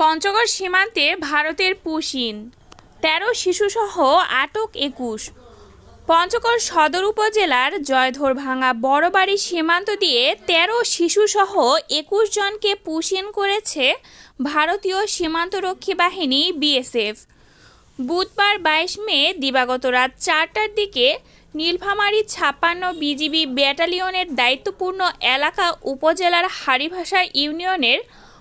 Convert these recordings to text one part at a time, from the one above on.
পঞ্চগড় সীমান্তে ভারতের পুশিন, তেরো শিশুসহ আটক একুশ। পঞ্চগড় সদর উপজেলার জয়ধরভাঙা বড়বাড়ি সীমান্ত দিয়ে তেরো শিশুসহ একুশ জনকে পুশিন করেছে ভারতীয় সীমান্তরক্ষী বাহিনী বিএসএফ। বুধবার বাইশ মে দিবাগত রাত চারটার দিকে নীলফামারী ছাপ্পান্ন বিজিবি ব্যাটালিয়নের দায়িত্বপূর্ণ এলাকা উপজেলার হারিভাষা ইউনিয়নের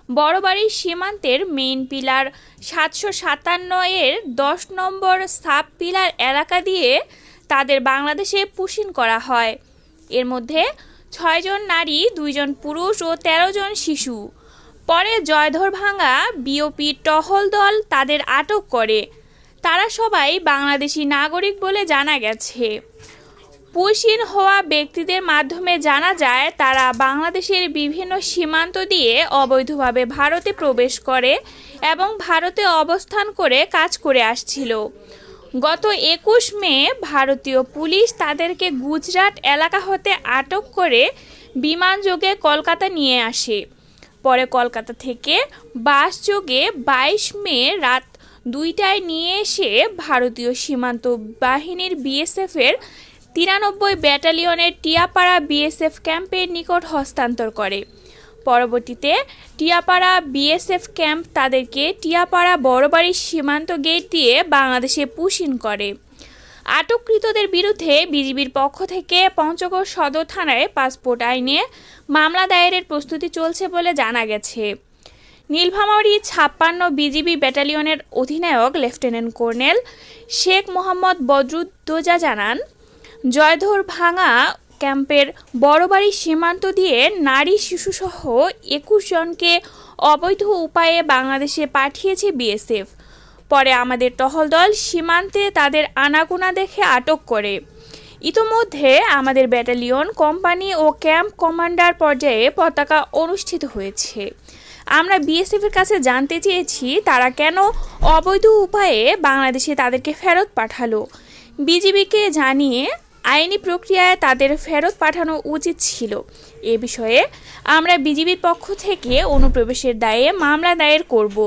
বড়বাড়ি সীমান্তের মেইন পিলার। সাতশো সাতান্ন এর দশ নম্বর সাব পিলার এলাকা দিয়ে তাদের বাংলাদেশে পুশিন করা হয়। এর মধ্যে ছয়জন নারী দুইজন পুরুষ ও তেরো জন শিশু। পরে জয়ধরভাঙ্গা বিওপি টহল দল তাদের আটক করে। তারা সবাই বাংলাদেশি নাগরিক বলে জানা গেছে। পুশিন হওয়া ব্যক্তিদের মাধ্যমে জানা যায়, তারা বাংলাদেশের বিভিন্ন সীমান্ত দিয়ে অবৈধভাবে ভারতে প্রবেশ করে এবং ভারতে অবস্থান করে কাজ করে আসছিল। গত একুশ মে ভারতীয় পুলিশ তাদেরকে গুজরাট এলাকা হতে আটক করে বিমানযোগে কলকাতা নিয়ে আসে। পরে কলকাতা থেকে বাস যোগে বাইশ মে রাত দুইটায় নিয়ে এসে ভারতীয় সীমান্ত বাহিনীর বিএসএফের তিরানব্বই ব্যাটালিয়নের টিয়াপাড়া বিএসএফ ক্যাম্পের নিকট হস্তান্তর করে। পরবর্তীতে টিয়াপাড়া বিএসএফ ক্যাম্প তাদেরকে টিয়াপাড়া বড়বাড়ির সীমান্ত গেট দিয়ে বাংলাদেশে পুশিন করে। আটককৃতদের বিরুদ্ধে বিজিবির পক্ষ থেকে পঞ্চগড় সদর থানায় পাসপোর্ট আইনে মামলা দায়েরের প্রস্তুতি চলছে বলে জানা গেছে। নীলফামারী ছাপ্পান্ন বিজিবি ব্যাটালিয়নের অধিনায়ক লেফটেন্যান্ট কর্নেল শেখ মোহাম্মদ বদরুদ্দোজা জানান জয়ধর ভাঙা ক্যাম্পের বড়বাড়ি সীমান্ত দিয়ে নারী শিশুসহ একুশ জনকে অবৈধ উপায়ে বাংলাদেশে পাঠিয়েছে বিএসএফ। পরে আমাদের টহল দল সীমান্তে তাদের আনাগোনা দেখে আটক করে। ইতোমধ্যে আমাদের ব্যাটালিয়ন কোম্পানি ও ক্যাম্প কমান্ডার পর্যায়ে পতাকা অনুষ্ঠিত হয়েছে। আমরা বিএসএফের কাছে জানতে চেয়েছি, তারা কেন অবৈধ উপায়ে বাংলাদেশে তাদেরকে ফেরত পাঠালো। বিজিবিকে জানিয়ে আইনি প্রক্রিয়ায় তাদের ফেরত পাঠানো উচিত ছিল। এ বিষয়ে আমরা বিজিবির পক্ষ থেকে অনুপ্রবেশের দায়ে মামলা দায়ের করব।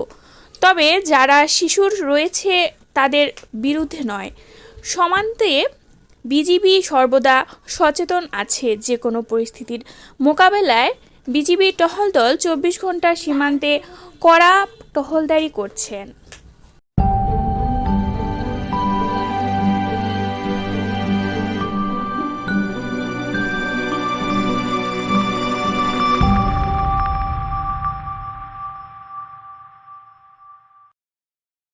তবে যারা শিশুর রয়েছে তাদের বিরুদ্ধে নয়। সমান্তে বিজিবি সর্বদা সচেতন আছে যে কোনো পরিস্থিতির মোকাবেলায় বিজিবি টহল দল চব্বিশ ঘণ্টা সীমান্তে কড়া টহলদারি করছেন।